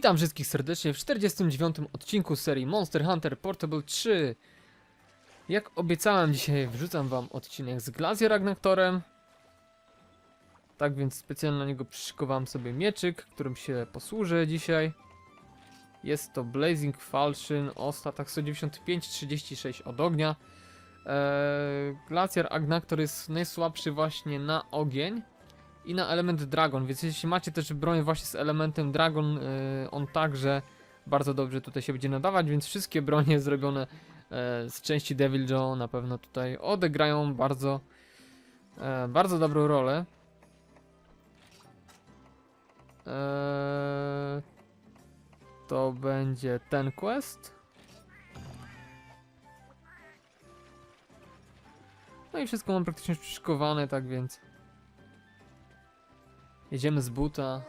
Witam wszystkich serdecznie w 49. odcinku serii Monster Hunter Portable 3. Jak obiecałem, dzisiaj wrzucam wam odcinek z Glacier Agnaktorem. Tak więc specjalnie na niego przyszykowałem sobie mieczyk, którym się posłużę dzisiaj. Jest to Blazing Falchion o statach 195-36 od ognia. Eee, Glacier Agnaktor jest najsłabszy właśnie na ogień i na element Dragon, więc jeśli macie też broń właśnie z elementem Dragon, yy, on także bardzo dobrze tutaj się będzie nadawać, więc wszystkie bronie zrobione e, z części Devil Joe na pewno tutaj odegrają bardzo e, bardzo dobrą rolę. E, to będzie ten quest. No i wszystko mam praktycznie przyszykowane, tak więc Jedziemy z buta.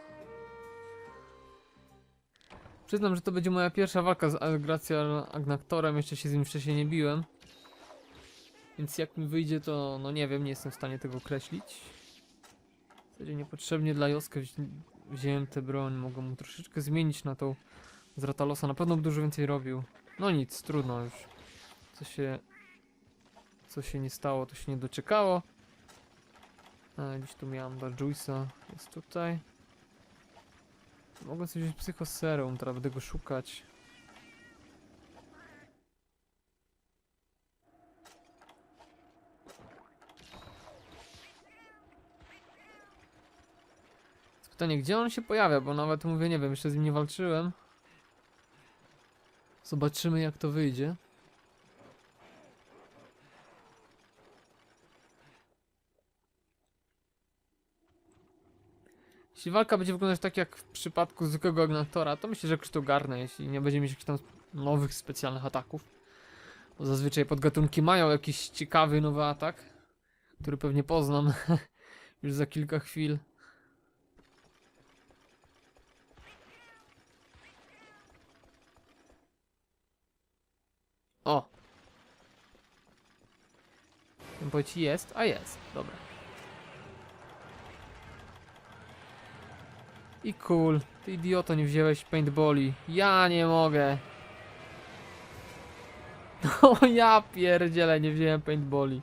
Przyznam, że to będzie moja pierwsza walka z Gracia Agnaktorem, jeszcze się z nim wcześniej nie biłem. Więc jak mi wyjdzie to, no nie wiem, nie jestem w stanie tego określić. W zasadzie niepotrzebnie dla Joska wzi wziąłem tę broń, mogę mu troszeczkę zmienić na tą z Ratalosa, na pewno by dużo więcej robił. No nic, trudno już. Co się... Co się nie stało, to się nie doczekało. A, gdzieś tu miałem do. Jest tutaj. Mogę sobie wziąć psychoserum, teraz będę go szukać. Pytanie, gdzie on się pojawia, bo nawet mówię, nie wiem, jeszcze z nim nie walczyłem. Zobaczymy jak to wyjdzie. Jeśli walka będzie wyglądać tak jak w przypadku zwykłego Agnatora, to myślę, że jakoś to ogarnę, jeśli nie będzie mieć jakichś tam nowych specjalnych ataków. Bo zazwyczaj podgatunki mają jakiś ciekawy nowy atak, który pewnie poznam już za kilka chwil. O! Ten powiedz jest, a jest, dobra. I cool. Ty idioto, nie wziąłeś paintballi. Ja nie mogę. O ja pierdzielę, nie wziąłem paintballi.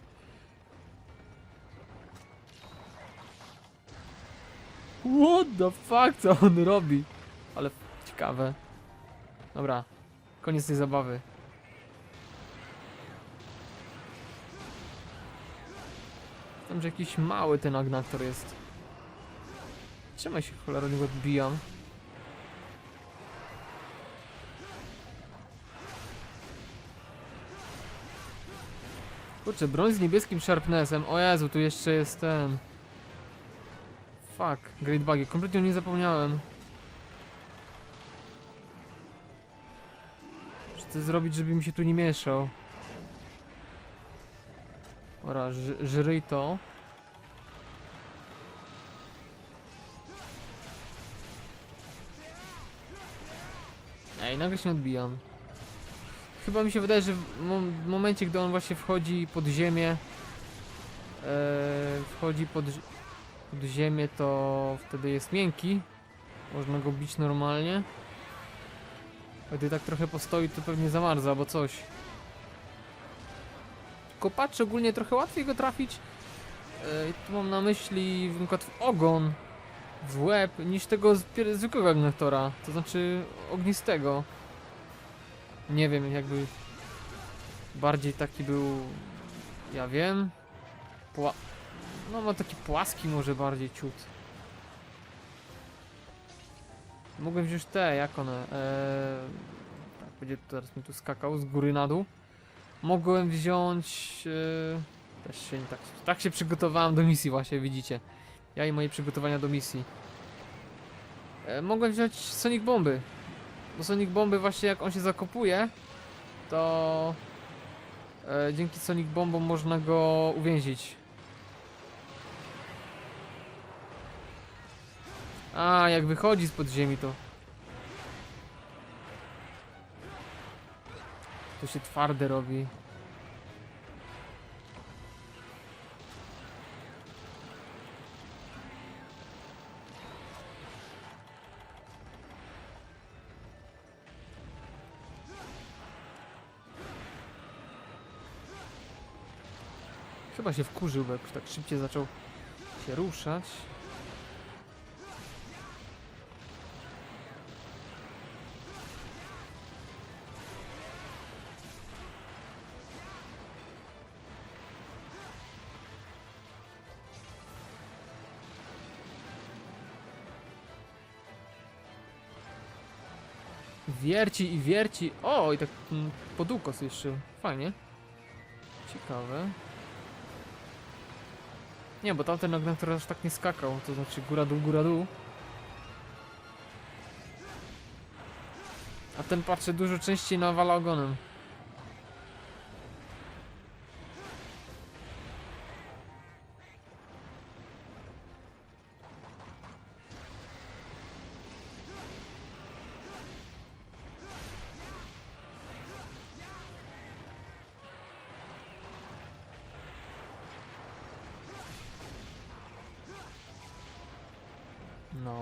What the fuck, co on robi? Ale ciekawe. Dobra, koniec tej zabawy. Tam, że jakiś mały ten agnator jest. Czemu ja się cholera niego odbijam? Kurczę, broń z niebieskim sharpnessem. O Jezu, tu jeszcze jest ten. Fuck, Great Buggy. Kompletnie o nim zapomniałem. Co chcę zrobić, żeby mi się tu nie mieszał? Ora, żryj to. Nagle się odbijam. Chyba mi się wydaje, że w, mom w momencie, gdy on właśnie wchodzi pod ziemię, e, wchodzi pod, pod ziemię, to wtedy jest miękki. Można go bić normalnie. A gdy tak trochę postoi, to pewnie zamarza albo coś. Patrzę, ogólnie trochę łatwiej go trafić. E, tu mam na myśli w ogon w łeb niż tego zwykłego agnatora, to znaczy ognistego. Nie wiem, jakby bardziej taki był, ja wiem, Pła no ma taki płaski może bardziej ciut. Mogłem wziąć te, jak one, eee, tak, będzie teraz mi tu skakał z góry na dół. Mogłem wziąć, eee, też się tak, tak się przygotowałem do misji właśnie, widzicie. Ja i moje przygotowania do misji. E, mogłem wziąć Sonic Bomby. Bo Sonic Bomby właśnie jak on się zakopuje, to e, dzięki Sonic Bombom można go uwięzić. A, jak wychodzi z ziemi to... To się twarde robi. Chyba się wkurzył, bo jakoś tak szybciej zaczął się ruszać. Wierci i wierci. O, i tak mm, podółko jeszcze. Fajnie. Ciekawe. Nie, bo tamten Agnator aż tak nie skakał, to znaczy góra dół, góra dół. A ten patrzy dużo częściej nawala ogonem.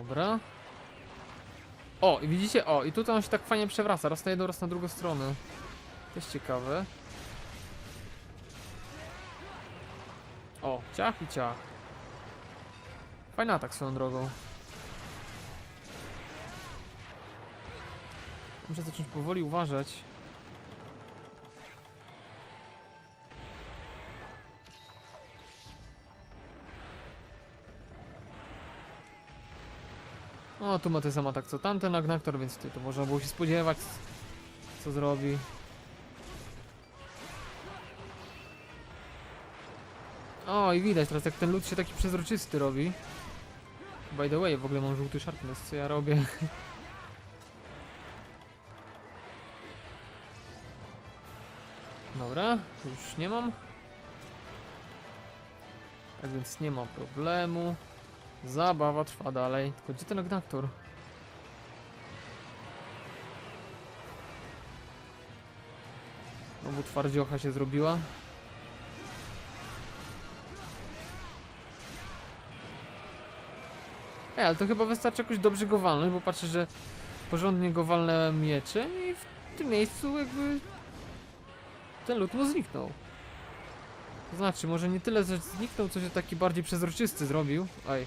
Dobra. O, i widzicie? O, i tutaj on się tak fajnie przewraca. Raz na jedną, raz na drugą stronę. To jest ciekawe. O, ciach i ciach. Fajny atak swoją drogą. Muszę zacząć powoli uważać. O, tu ma ten sam atak co tamten Agnaktor, więc ty to można było się spodziewać, co zrobi. O, i widać teraz jak ten lód się taki przezroczysty robi. By the way, w ogóle mam żółty sharpness, co ja robię? Dobra, już nie mam. Tak więc nie ma problemu. Zabawa trwa dalej. Tylko gdzie ten Agnaktor? Znowu twardziocha się zrobiła. Ej, ale to chyba wystarczy jakoś dobrze go walnąć, bo patrzę, że porządnie go walnąłem mieczem i w tym miejscu jakby ten lód mu zniknął. To znaczy, może nie tyle, że zniknął, co się taki bardziej przezroczysty zrobił. Aj.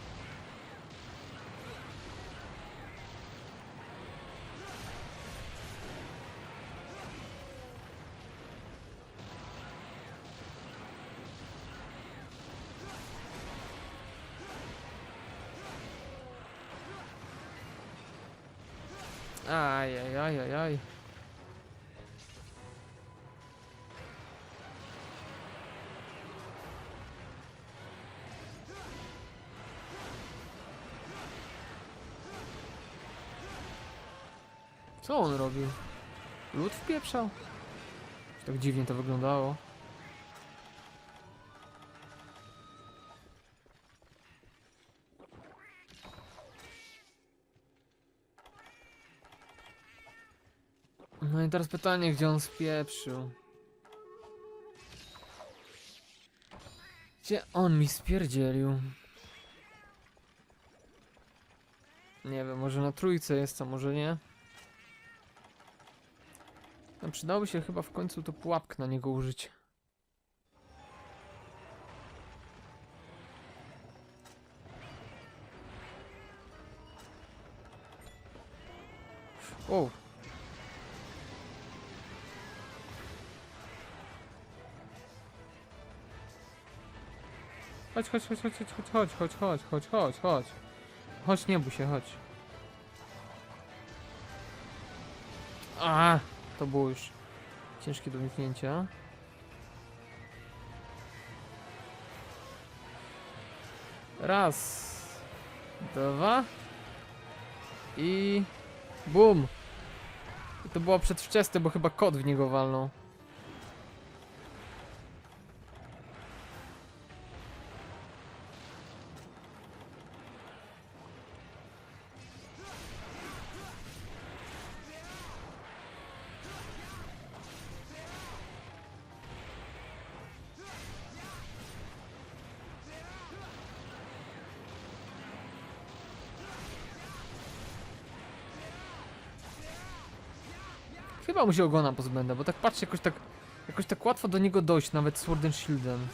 Co on robił? Lód wpieprzał? Tak dziwnie to wyglądało. No i teraz pytanie, gdzie on spieprzył? Gdzie on mi spierdzielił? Nie wiem, może na trójce jest, a może nie? No przydałoby się chyba w końcu to pułapkę na niego użyć. O, Chodź, chodź, chodź, chodź, chodź, chodź, chodź, chodź, chodź, chodź, chodź. Chodź, nie bój się, chodź. A, to było już ciężkie do uniknięcia. Raz, dwa i bum. To było przedwczesne, bo chyba kot w niego walnął. Chyba mu się ogona pozbędę, bo tak patrzę jakoś tak jakoś tak łatwo do niego dojść, nawet Sword and Shieldem.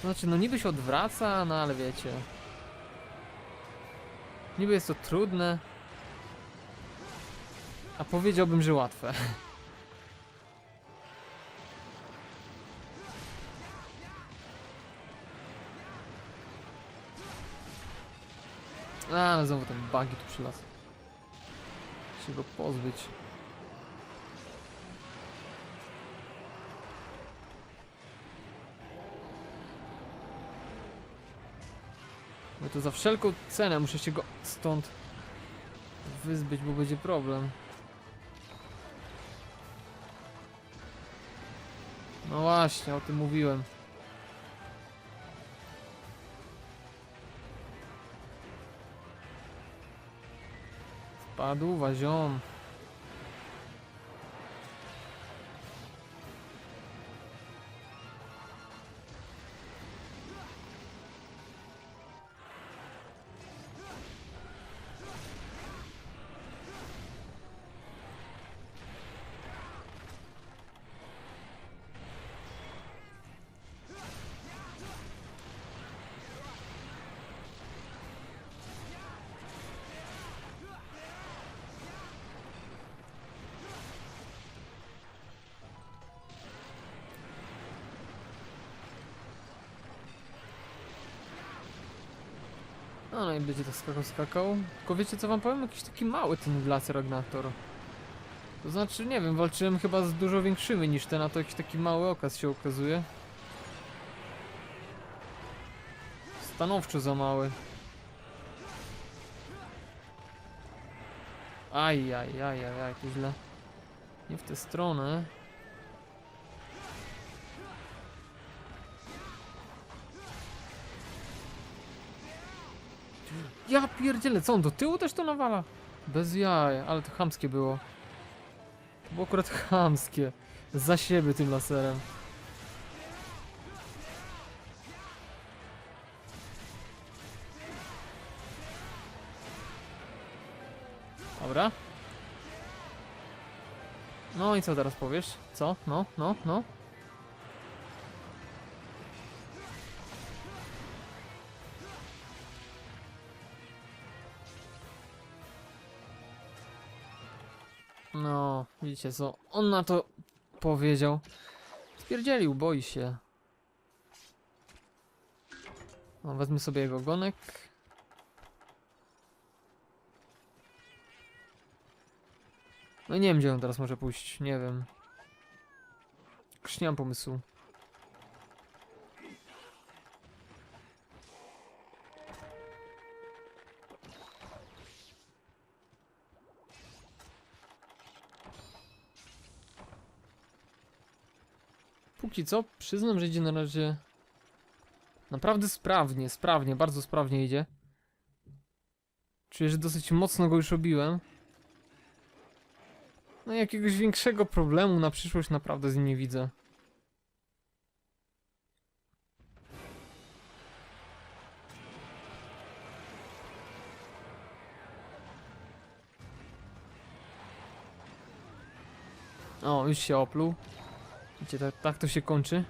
Znaczy, no niby się odwraca, no ale wiecie. Niby jest to trudne. A powiedziałbym, że łatwe. A, ale znowu ten bugi tu przylazł. Się go pozbyć. Bo to za wszelką cenę muszę się go stąd wyzbyć, bo będzie problem. No właśnie, o tym mówiłem. Padova, Jom. No, i będzie tak skakał, skakał. Tylko wiecie co wam powiem? Jakiś taki mały ten Glacier Ragnator. To znaczy, nie wiem, walczyłem chyba z dużo większymi niż ten, a to jakiś taki mały okaz się okazuje. Stanowczo za mały. Aj, aj, aj, aj, aj, to źle. Nie w tę stronę. Ja pierdzielę, co on do tyłu też to nawala? Bez jaj, ale to chamskie było. To było akurat chamskie. Za siebie tym laserem. Dobra. No i co teraz powiesz? Co? No, no, no. Widzicie co? On na to powiedział. Stwierdzielił, boi się. No, wezmę sobie jego ogonek. No nie wiem, gdzie on teraz może pójść, nie wiem. Już nie mam pomysłu. Póki co, przyznam, że idzie na razie naprawdę sprawnie, sprawnie, bardzo sprawnie idzie. Czuję, że dosyć mocno go już robiłem. No jakiegoś większego problemu na przyszłość naprawdę z nim nie widzę. O, już się opluł. Widzicie, tak, tak to się kończy.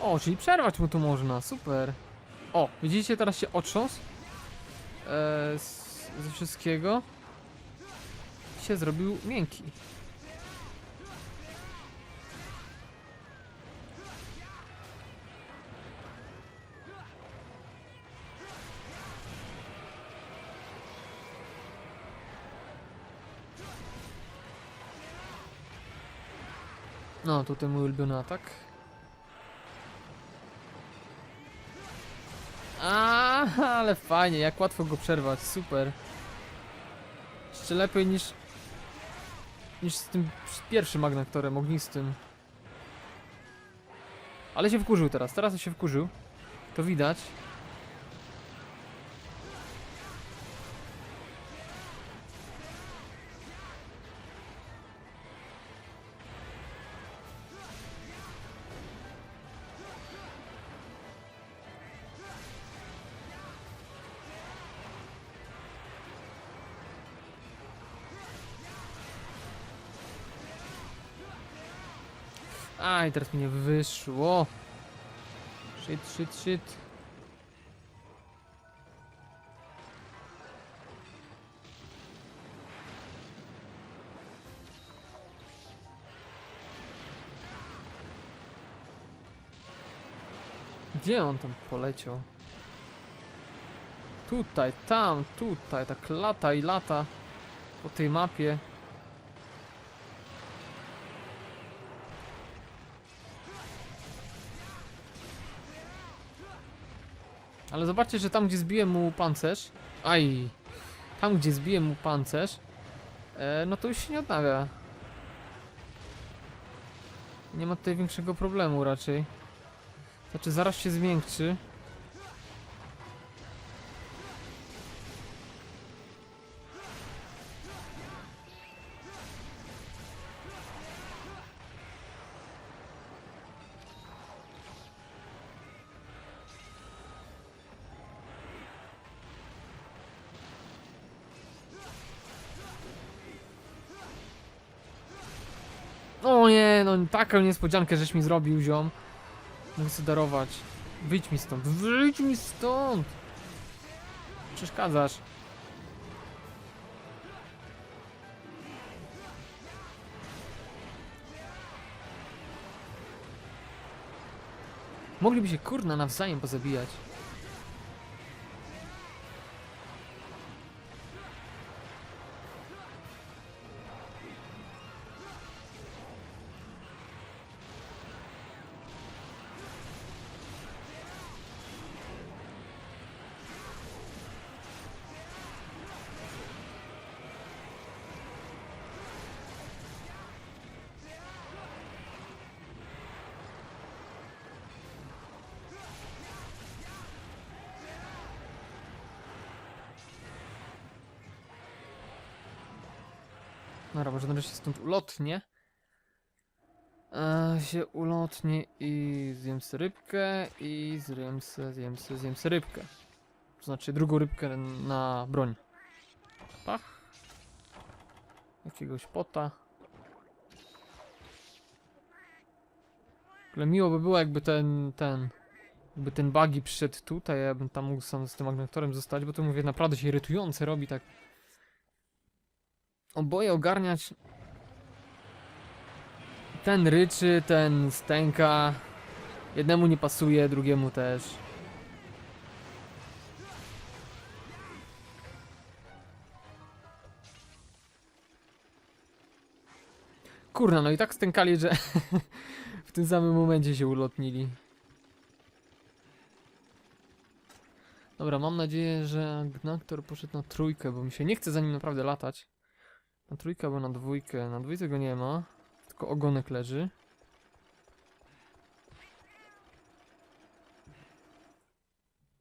O, czyli przerwać mu tu można, super. O, widzicie, teraz się otrząsł. E, z, ze wszystkiego. Się zrobił miękki. No, tutaj mój ulubiony atak. A, ale fajnie, jak łatwo go przerwać, super. Jeszcze lepiej niż niż z tym pierwszym magnaktorem ognistym. Ale się wkurzył teraz, teraz się wkurzył. To widać. Aj, teraz mi nie wyszło. Shit, shit, shit. Gdzie on tam poleciał? Tutaj, tam, tutaj, tak lata i lata po tej mapie. Ale zobaczcie, że tam gdzie zbiłem mu pancerz, aj, tam gdzie zbiłem mu pancerz, e, no to już się nie odnawia. Nie ma tutaj większego problemu raczej. Znaczy zaraz się zmiękczy. Taką niespodziankę żeś mi zrobił, ziom. Mogę sobie darować. Wyjdź mi stąd, wyjdź mi stąd! Przeszkadzasz. Mogliby się kurna nawzajem pozabijać. Może nareszcie stąd ulotnie. E, się ulotnie i zjem sobie rybkę i zjem se, zjem se, zjem se rybkę. To znaczy drugą rybkę na broń. Pach. Jakiegoś pota. Ale miło by było jakby ten, ten, jakby ten buggy przyszedł tutaj, ja bym tam mógł sam z tym magnetorem zostać, bo to mówię naprawdę się irytujące robi tak oboje ogarniać. Ten ryczy, ten stęka. Jednemu nie pasuje, drugiemu też. Kurna, no i tak stękali, że w tym samym momencie się ulotnili. Dobra, mam nadzieję, że Gnaktor poszedł na trójkę, bo mi się nie chce za nim naprawdę latać. Na trójkę albo na dwójkę. Na dwójce go nie ma. Tylko ogonek leży.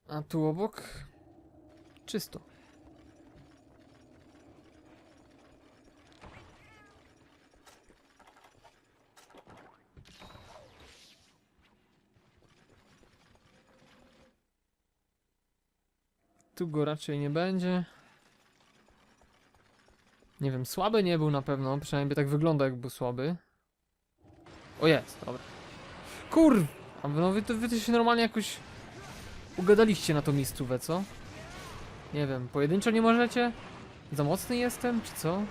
A tu obok? Czysto. Tu go raczej nie będzie. Nie wiem, słaby nie był na pewno, przynajmniej tak wygląda jak był słaby. O jest, dobra. Kur... A no wy, to- wy to się normalnie jakoś ugadaliście na tą miejscówę, co? Nie wiem, pojedynczo nie możecie? Za mocny jestem, czy co?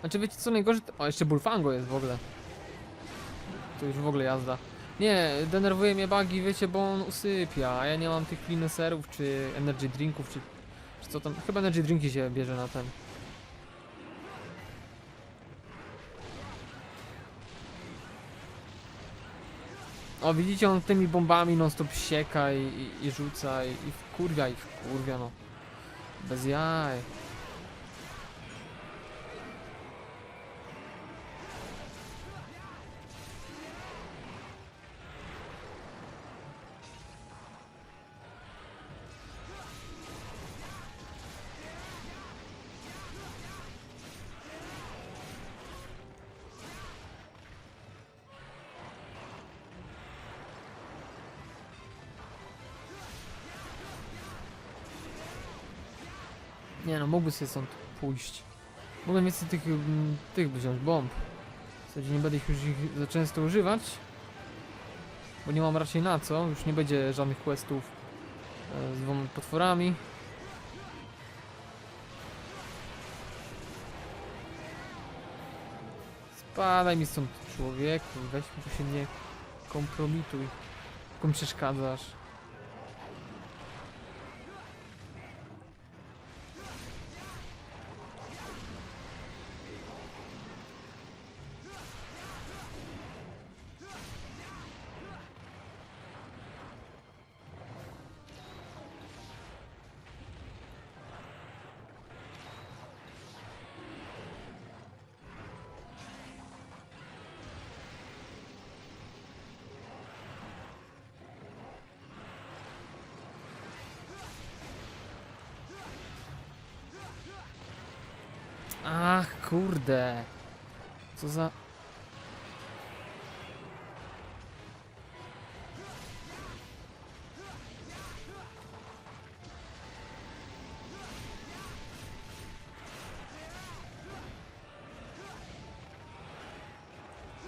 Znaczy wiecie co najgorzej? O, jeszcze Bulfango jest w ogóle. To już w ogóle jazda. Nie, denerwuje mnie bugi, wiecie, bo on usypia, a ja nie mam tych fineserów, czy energy drinków, czy, czy co tam. Chyba energy drinki się bierze na ten. O, widzicie, on tymi bombami non stop sieka i, i, i rzuca i, i wkurwia, i wkurwia, no. Bez jaj. Nie no, mógłby sobie stąd pójść. Mógłbym więcej tych, mm, tych wziąć, bomb. W zasadzie nie będę ich już ich za często używać. Bo nie mam raczej na co, już nie będzie żadnych questów e, z dwoma potworami. Spadaj mi stąd człowieku, weź mi tu się nie kompromituj. Tylko mi przeszkadzasz. Ach, kurde. Co za...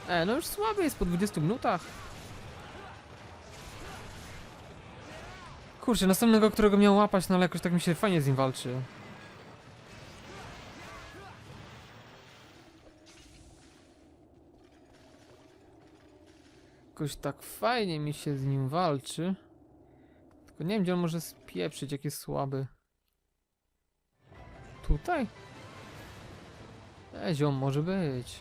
E, no już słaby jest po 20 minutach. Kurczę, następnego, którego miał łapać, no ale jakoś tak mi się fajnie z nim walczy. Jakoś tak fajnie mi się z nim walczy. Tylko nie wiem, gdzie on może spieprzyć, jak jest słaby. Tutaj? E, ziom może być.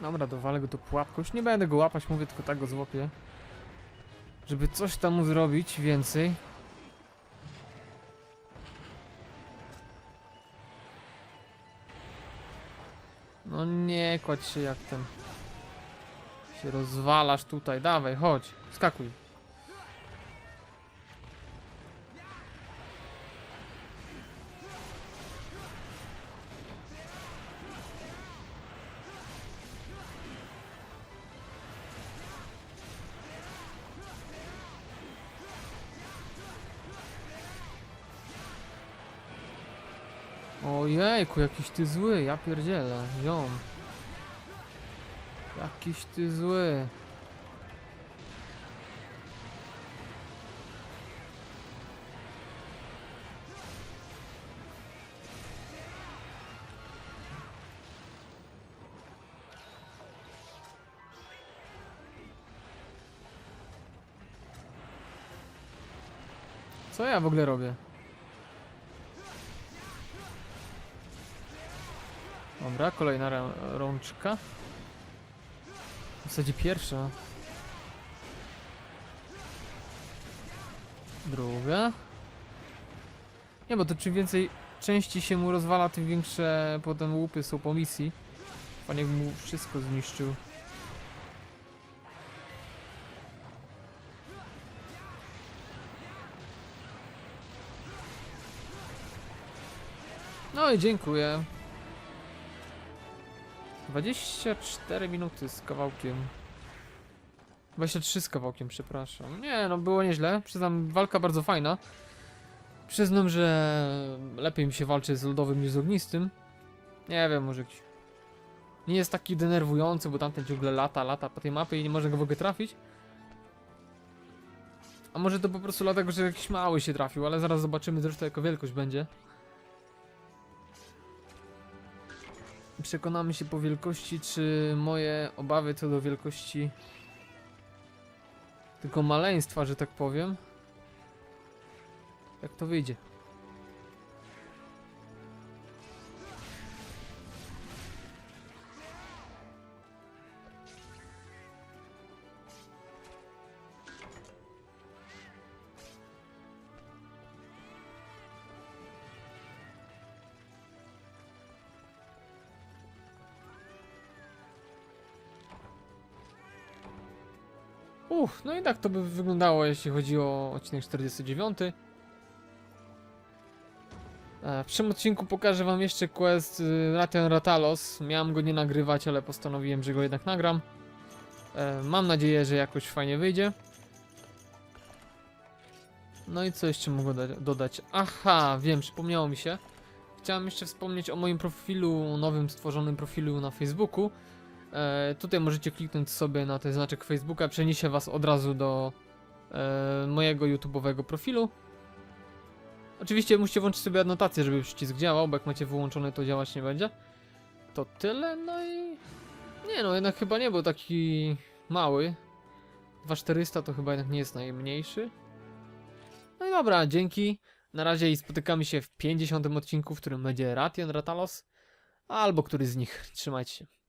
Dobra, dowalę go do pułapku. Już nie będę go łapać, mówię, tylko tak go złapię. Żeby coś tam zrobić więcej. No nie kładź się jak ten. Się rozwalasz tutaj, dawaj, chodź, skakuj. Ojejku, jakiś ty zły, ja pierdzielę, ziom. Jakiś ty zły. Co ja w ogóle robię? Dobra, kolejna rączka. W zasadzie pierwsza. Druga. Nie, bo to czym więcej części się mu rozwala, tym większe potem łupy są po misji. Panie mu wszystko zniszczył. No i dziękuję. 24 minuty z kawałkiem. 23 z kawałkiem, przepraszam. Nie, no było nieźle. Przyznam, walka bardzo fajna. Przyznam, że lepiej mi się walczy z lodowym niż z ognistym. Nie wiem, może jakiś... Nie jest taki denerwujący, bo tamten ciągle lata, lata po tej mapie i nie może go w ogóle trafić. A może to po prostu dlatego, że jakiś mały się trafił, ale zaraz zobaczymy zresztą jaka wielkość będzie. Przekonamy się po wielkości, czy moje obawy co do wielkości tylko maleństwa, że tak powiem. Jak to wyjdzie? No i tak to by wyglądało, jeśli chodzi o odcinek 49. E, W tym odcinku pokażę wam jeszcze quest y, Ratian Ratalos. Miałem go nie nagrywać, ale postanowiłem, że go jednak nagram. E, Mam nadzieję, że jakoś fajnie wyjdzie. No i co jeszcze mogę doda- dodać? Aha, wiem, przypomniało mi się. Chciałem jeszcze wspomnieć o moim profilu, nowym stworzonym profilu na Facebooku. E, tutaj możecie kliknąć sobie na ten znaczek Facebooka, przeniesie was od razu do e, mojego YouTube'owego profilu. Oczywiście musicie włączyć sobie adnotację, żeby przycisk działał, bo jak macie wyłączony, to działać nie będzie. To tyle, no i... Nie no, jednak chyba nie był taki mały. 2400 to chyba jednak nie jest najmniejszy. No i dobra, dzięki. Na razie i spotykamy się w 50 odcinku, w którym będzie Ratian Ratalos. Albo któryś z nich. Trzymajcie się.